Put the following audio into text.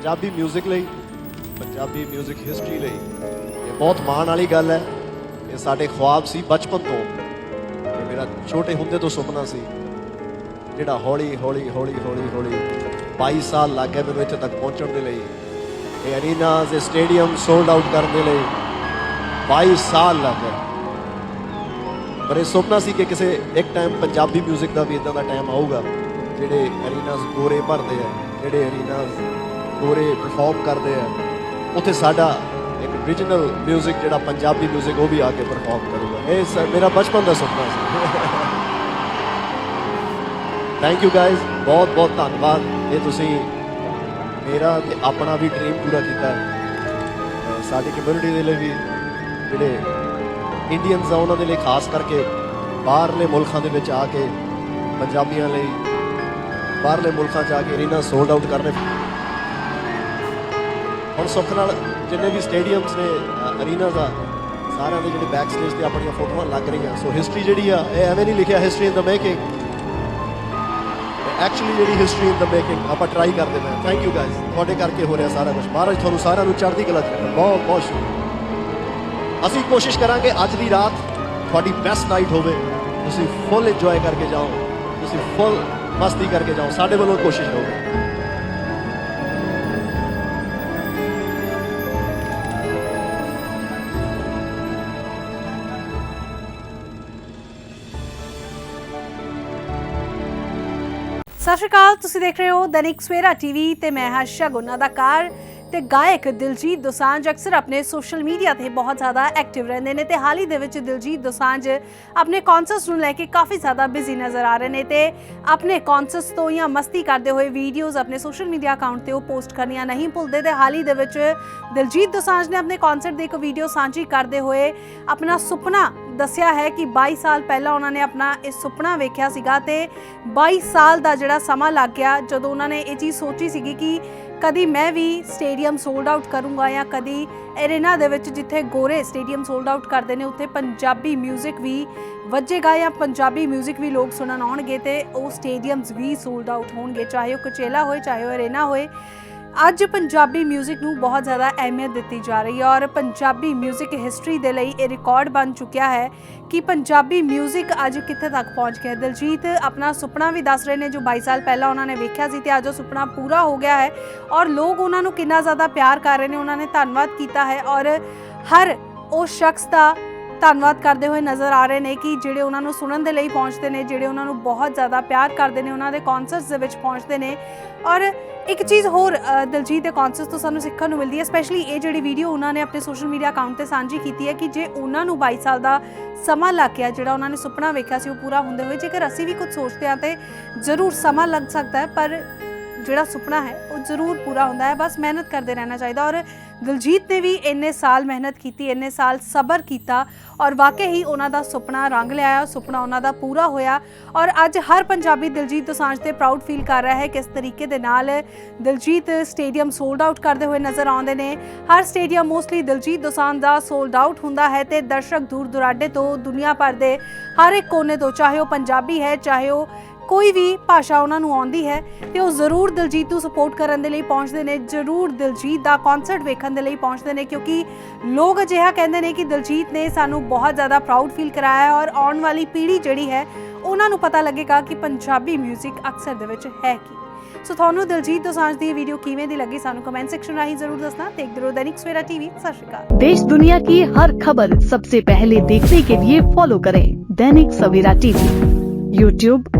ਪੰਜਾਬੀ 뮤직 ਲਈ ਪੰਜਾਬੀ 뮤직 ਹਿਸਟਰੀ ਲਈ ਇਹ ਬਹੁਤ ਮਾਣ ਵਾਲੀ ਗੱਲ ਹੈ ਇਹ ਸਾਡੇ ਖੁਆਬ ਸੀ ਬਚਪਨ ਤੋਂ ਇਹ ਮੇਰਾ ਛੋਟੇ ਹੁੰਦੇ ਤੋਂ ਸੁਪਨਾ ਸੀ ਜਿਹੜਾ ਹੌਲੀ ਹੌਲੀ ਹੌਲੀ ਹੌਲੀ ਹੌਲੀ 22 ਸਾਲ ਲੱਗ ਗਏ ਮੈਨੂੰ ਇੱਥੇ ਤੱਕ ਪਹੁੰਚਣ ਦੇ ਲਈ ਇਹ ਅਰੀਨਾਸ ਇਹ ਸਟੇਡੀਅਮ ਸੋਲਡ ਆਊਟ ਕਰਨ ਦੇ ਲਈ 22 ਸਾਲ ਲੱਗ ਗਏ ਪਰ ਇਹ ਸੁਪਨਾ ਸੀ ਕਿ ਕਿਸੇ ਇੱਕ ਟਾਈਮ ਪੰਜਾਬੀ 뮤직 ਦਾ ਵੀ ਇਦਾਂ ਦਾ ਟਾਈਮ ਆਊਗਾ ਜਿਹੜੇ ਅਰੀਨਾਸ ਗੋਰੇ ਭਰਦੇ ਆ ਜਿਹੜੇ ਅਰੀਨਾਸ ਗੋਰੇ ਪਰਫਾਰਮ ਕਰਦੇ ਆ ਉੱਥੇ ਸਾਡਾ ਇੱਕ origignal 뮤직 ਜਿਹੜਾ ਪੰਜਾਬੀ 뮤직 ਉਹ ਵੀ ਆ ਕੇ ਪਰਫਾਰਮ ਕਰੂਗਾ ਇਹ ਸ- ਮੇਰਾ ਬਚਪਨ ਦਾ ਸੁਪਨਾ ਸੀ ਥੈਂਕ ਯੂ ਗਾਇਜ਼ ਬਹੁਤ ਬਹੁਤ ਧੰਨਵਾਦ ਇਹ ਤੁਸੀਂ ਮੇਰਾ ਤੇ ਆਪਣਾ ਵੀ ਡ੍ਰੀਮ ਪੂਰਾ ਕੀਤਾ ਅਹ ਸਾਡੀ ਕਮਿਊਨਿਟੀ ਦੇ ਲਈ ਵੀ ਜਿਹੜੇ ਇੰਡੀਅਨਸ ਆ ਉਹਨਾਂ ਦੇ ਲਈ ਖਾਸ ਕਰਕੇ ਬਾਹਰਲੇ ਮੁਲਕਾਂ ਦੇ ਵਿੱਚ ਆ ਕੇ ਪੰਜਾਬੀਆਂ ਲਈ ਬਾਹਰਲੇ ਮੁਲਕਾਂ 'ਚ ਆ ਕੇ ਅਰੀਨਾ ਸੋਲਡ ਆਊਟ ਕਰਨੇ ਹੁਣ ਸੁੱਖ ਨਾਲ ਜਿੰਨੇ ਵੀ ਸਟੇਡੀਅਮਸ ਨੇ ਅਰੀਨਾਜ਼ ਆ, ਸਾਰਿਆਂ ਦੇ ਜਿਹੜੇ ਬੈਕ ਸਟੇਜ ਤੇ ਆਪਣੀਆਂ ਫੋਟੋਆਂ ਲੱਗ ਰਹੀਆਂ। ਸੋ ਹਿਸਟਰੀ ਜਿਹੜੀ ਆ, ਇਹ ਐਵੇਂ ਨਹੀਂ ਲਿਖਿਆ history in the making actually ਜਿਹੜੀ ਹਿਸਟਰੀ ਇਨ ਦ ਮੇਕਿੰਗ ਆਪਾਂ ਟਰਾਈ ਕਰਦੇ ਪਏ ਥੈਂਕ ਯੂ ਗਾਇਜ਼ ਤੁਹਾਡੇ ਕਰਕੇ ਹੋ ਰਿਹਾ ਸਾਰਾ ਕੁਝ ਮਹਾਰਾਜ, ਤੁਹਾਨੂੰ ਸਾਰਿਆਂ ਨੂੰ ਚੜ੍ਹਦੀ ਕਲਾ ਚ ਬਹੁਤ ਬਹੁਤ ਸ਼ੁਕਰੀਆ। ਅਸੀਂ ਕੋਸ਼ਿਸ਼ ਕਰਾਂਗੇ ਅੱਜ ਦੀ ਰਾਤ ਤੁਹਾਡੀ ਬੈਸਟ ਨਾਈਟ ਹੋਵੇ। ਤੁਸੀਂ ਫੁੱਲ ਇੰਜੋਏ ਕਰਕੇ ਜਾਓ। ਤੁਸੀਂ ਫੁੱਲ ਮਸਤੀ ਕਰਕੇ ਜਾਓ। ਸਾਡੇ ਵੱਲੋਂ ਕੋਸ਼ਿਸ਼ ਹੋਵੇ ਸਤਿ ਸ਼੍ਰੀ ਅਕਾਲ, ਤੁਸੀਂ ਦੇਖ ਰਹੇ ਹੋ ਦੈਨਿਕ ਸਵੇਰਾ ਟੀਵੀ ਤੇ ਮੈਂ ਹਾਂ ਸ਼ਗੁਨ ਅਦਾਕਾਰ ਤੇ ਗਾਇਕ ਦਿਲਜੀਤ ਦੋਸਾਂਝ ਅਕਸਰ ਆਪਣੇ ਸੋਸ਼ਲ ਮੀਡੀਆ ਤੇ ਬਹੁਤ ਜ਼ਿਆਦਾ ਐਕਟਿਵ ਰਹਿੰਦੇ ਨੇ ਤੇ ਹਾਲ ਹੀ ਦੇ ਵਿੱਚ ਦਿਲਜੀਤ ਦੋਸਾਂਝ ਆਪਣੇ ਕਨਸਰਟਸ ਨੂੰ ਲੈ ਕੇ ਕਾਫੀ ਜ਼ਿਆਦਾ ਬਿਜ਼ੀ ਨਜ਼ਰ ਆ ਰਹੇ ਨੇ ਤੇ ਆਪਣੇ ਕਨਸਰਟਸ ਤੋਂ ਜਾਂ ਮਸਤੀ ਕਰਦੇ ਹੋਏ ਵੀਡੀਓਜ਼ ਆਪਣੇ ਸੋਸ਼ਲ ਮੀਡੀਆ ਅਕਾਊਂਟ ਤੇ ਉਹ ਪੋਸਟ ਕਰਨੀਆਂ ਨਹੀਂ ਭੁੱਲਦੇ ਤੇ ਹਾਲ ਹੀ ਦੇ ਵਿੱਚ ਦਿਲਜੀਤ ਦੋਸਾਂਝ ਨੇ ਆਪਣੇ ਕਨਸਰਟ ਦੀ ਇੱਕ ਵੀਡੀਓ ਸਾਂਝੀ ਕਰਦੇ ਹੋਏ ਆਪਣਾ ਸੁਪਨਾ ਦੱਸਿਆ ਹੈ ਕਿ 22 ਸਾਲ ਪਹਿਲਾਂ ਉਹਨਾਂ ਨੇ ਆਪਣਾ ਇਹ ਸੁਪਨਾ ਵੇਖਿਆ ਸੀਗਾ ਤੇ 22 ਸਾਲ ਦਾ ਜਿਹੜਾ ਸਮਾਂ ਲੱਗ ਗਿਆ ਜਦੋਂ ਉਹਨਾਂ ਨੇ ਇਹ ਚੀਜ਼ ਸੋਚੀ ਸੀਗੀ ਕਿ ਕਦੀ ਮੈਂ ਵੀ ਸਟੇਡੀਅਮ ਸੋਲਡ ਆਊਟ ਕਰੂੰਗਾ ਜਾਂ ਕਦੀ ਐਰੇਨਾ ਦੇ ਵਿੱਚ ਜਿੱਥੇ ਗੋਰੇ ਸਟੇਡੀਅਮ ਸੋਲਡ ਆਊਟ ਕਰਦੇ ਨੇ ਉੱਥੇ ਪੰਜਾਬੀ 뮤직 ਵੀ ਵੱਜੇਗਾ ਜਾਂ ਪੰਜਾਬੀ 뮤직 ਵੀ ਲੋਕ ਸੁਣਨ ਆਉਣਗੇ ਤੇ ਉਹ ਸਟੇਡੀਅਮਸ ਵੀ ਸੋਲਡ ਆਊਟ ਹੋਣਗੇ ਚਾਹੇ ਉਹ ਕਚੇਲਾ ਹੋਏ ਚਾਹੇ ਉਹ ਐਰੇਨਾ ਹੋਏ ਅੱਜ ਪੰਜਾਬੀ 뮤직 ਨੂੰ ਬਹੁਤ ਜ਼ਿਆਦਾ ਅਹਿਮੀਅਤ ਦਿੱਤੀ ਜਾ ਰਹੀ ਹੈ ਔਰ ਪੰਜਾਬੀ 뮤직 ਹਿਸਟਰੀ ਦੇ ਲਈ ਇਹ ਰਿਕਾਰਡ ਬਣ ਚੁੱਕਿਆ ਹੈ ਕਿ ਪੰਜਾਬੀ 뮤직 ਅੱਜ ਕਿੱਥੇ ਤੱਕ ਪਹੁੰਚ ਗਿਆ ਹੈ। ਦਿਲਜੀਤ ਆਪਣਾ ਸੁਪਨਾ ਵੀ ਦੱਸ ਰਹੇ ਨੇ ਜੋ 22 ਸਾਲ ਪਹਿਲਾਂ ਉਹਨਾਂ ਨੇ ਵੇਖਿਆ ਸੀ ਤੇ ਅੱਜ ਉਹ ਸੁਪਨਾ ਪੂਰਾ ਹੋ ਗਿਆ ਹੈ ਔਰ ਲੋਕ ਉਹਨਾਂ ਨੂੰ ਕਿੰਨਾ ਜ਼ਿਆਦਾ ਪਿਆਰ ਕਰ ਰਹੇ ਨੇ ਉਹਨਾਂ ਨੇ ਧੰਨਵਾਦ ਕੀਤਾ ਹੈ ਔਰ ਹਰ ਉਹ ਸ਼ਖਸ ਦਾ ਧੰਨਵਾਦ ਕਰਦੇ ਹੋਏ ਨਜ਼ਰ ਆ ਰਹੇ ਨੇ ਕਿ ਜਿਹੜੇ ਉਹਨਾਂ ਨੂੰ ਸੁਣਨ ਦੇ ਲਈ ਪਹੁੰਚਦੇ ਨੇ ਜਿਹੜੇ ਉਹਨਾਂ ਨੂੰ ਬਹੁਤ ਜ਼ਿਆਦਾ ਪਿਆਰ ਕਰਦੇ ਨੇ ਉਹਨਾਂ ਦੇ ਕਨਸਰਟਸ ਦੇ ਵਿੱਚ ਪਹੁੰਚਦੇ ਨੇ। ਔਰ ਇੱਕ ਚੀਜ਼ ਹੋਰ ਅ, ਦਿਲਜੀਤ ਦੇ ਕਨਸਰਟਸ ਤੋਂ ਸਾਨੂੰ ਸਿੱਖਣ ਨੂੰ ਮਿਲਦੀ ਹੈ ਸਪੈਸ਼ਲੀ ਇਹ ਜਿਹੜੀ ਵੀਡੀਓ ਉਹਨਾਂ ਨੇ ਆਪਣੇ ਸੋਸ਼ਲ ਮੀਡੀਆ ਅਕਾਊਂਟ ਤੇ ਸਾਂਝੀ ਕੀਤੀ ਹੈ ਕਿ ਜੇ ਉਹਨਾਂ ਨੂੰ 22 ਸਾਲ ਦਾ ਸਮਾਂ ਲੱਗ ਗਿਆ ਜਿਹੜਾ ਉਹਨਾਂ ਨੇ ਸੁਪਨਾ ਵੇਖਿਆ ਸੀ ਉਹ ਪੂਰਾ ਹੁੰਦੇ ਹੋਏ ਜੇਕਰ ਅਸੀਂ ਵੀ ਕੁਝ ਸੋਚਦੇ ਹਾਂ ਤੇ ਜ਼ਰੂਰ ਸਮਾਂ ਲੱਗ ਸਕਦਾ ਹੈ ਪਰ ਜਿਹੜਾ ਸੁਪਨਾ ਹੈ, ਉਹ ਜ਼ਰੂਰ ਪੂਰਾ ਹੁੰਦਾ ਹੈ। ਬਸ ਮਿਹਨਤ ਕਰਦੇ ਰਹਿਣਾ ਚਾਹੀਦਾ ਔਰ ਦਿਲਜੀਤ ਨੇ ਵੀ ਇੰਨੇ ਸਾਲ ਮਿਹਨਤ ਕੀਤੀ, ਇੰਨੇ ਸਾਲ ਸਬਰ ਕੀਤਾ ਔਰ ਵਾਕਈ ਹੀ ਉਹਨਾਂ ਦਾ ਸੁਪਨਾ ਰੰਗ ਲਿਆਇਆ, ਸੁਪਨਾ ਉਹਨਾਂ ਦਾ ਪੂਰਾ ਹੋਇਆ ਔਰ ਅੱਜ ਹਰ ਪੰਜਾਬੀ ਦਿਲਜੀਤ ਦੋਸਾਂਝ ਤੇ ਪ੍ਰਾਊਡ ਫੀਲ ਕਰ ਰਿਹਾ ਹੈ ਕਿਸ ਤਰੀਕੇ ਦੇ ਨਾਲ ਦਿਲਜੀਤ ਸਟੇਡੀਅਮ ਸੋਲਡ ਆਊਟ ਕਰਦੇ ਹੋਏ ਨਜ਼ਰ ਆਉਂਦੇ ਨੇ। ਹਰ ਸਟੇਡੀਅਮ ਮੋਸਟਲੀ ਦਿਲਜੀਤ ਦੋਸਾਂਝ ਦਾ ਸੋਲਡ ਆਊਟ ਹੁੰਦਾ ਹੈ ਤੇ ਦਰਸ਼ਕ ਦੂਰ ਦੁਰਾਡੇ ਤੋਂ ਦੁਨੀਆ ਭਰ ਦੇ ਹਰ ਇੱਕ ਕੋਨੇ ਤੋਂ ਚਾਹੇ ਉਹ ਪੰਜਾਬੀ ਹੈ, ਚਾਹੇ ਉਹ ਕੋਈ ਵੀ ਭਾਸ਼ਾ ਉਹਨਾਂ ਨੂੰ ਆਉਂਦੀ ਹੈ ਤੇ ਉਹ ਜ਼ਰੂਰ ਦਿਲਜੀਤ ਨੂੰ ਸਪੋਰਟ ਕਰਨ ਦੇ ਲਈ ਪਹੁੰਚਦੇ ਨੇ ਜ਼ਰੂਰ ਦਿਲਜੀਤ ਦਾ ਕਨਸਰਟ ਵੇਖਣ ਦੇ ਲਈ ਪਹੁੰਚਦੇ ਨੇ ਕਿਉਂਕਿ ਲੋਕ ਅਜਿਹਾ ਕਹਿੰਦੇ ਨੇ ਕਿ ਦਿਲਜੀਤ ਨੇ ਸਾਨੂੰ ਬਹੁਤ ਜ਼ਿਆਦਾ ਪ੍ਰਾਊਡ ਫੀਲ ਕਰਾਇਆ ਹੈ ਔਰ ਆਉਣ ਵਾਲੀ ਪੀੜ੍ਹੀ ਜਿਹੜੀ ਹੈ ਉਹਨਾਂ ਨੂੰ ਪਤਾ ਲੱਗੇਗਾ ਕਿ ਪੰਜਾਬੀ 뮤직 ਅਕਸਰ ਦੇ ਵਿੱਚ ਹੈ ਕੀ ਸੋ ਤੁਹਾਨੂੰ ਦਿਲਜੀਤ ਦੋਸਾਂਝ ਦੀ ਇਹ ਵੀਡੀਓ ਕਿਵੇਂ ਦੀ ਲੱਗੀ ਸਾਨੂੰ ਕਮੈਂਟ ਸੈਕਸ਼ਨ ਰਾਹੀਂ ਜ਼ਰੂਰ ਦੱਸਣਾ ਦੇਖਦੇ ਰਹੋ ਦੈਨਿਕ ਸਵੇਰਾ ਟੀਵੀ ਸਤਿ ਸ਼੍ਰੀ ਅਕਾਲ देश दुनिया की हर खबर सबसे पहले देखने के लिए फॉलो करें दैनिक सवेरा टीवी यूट्यूब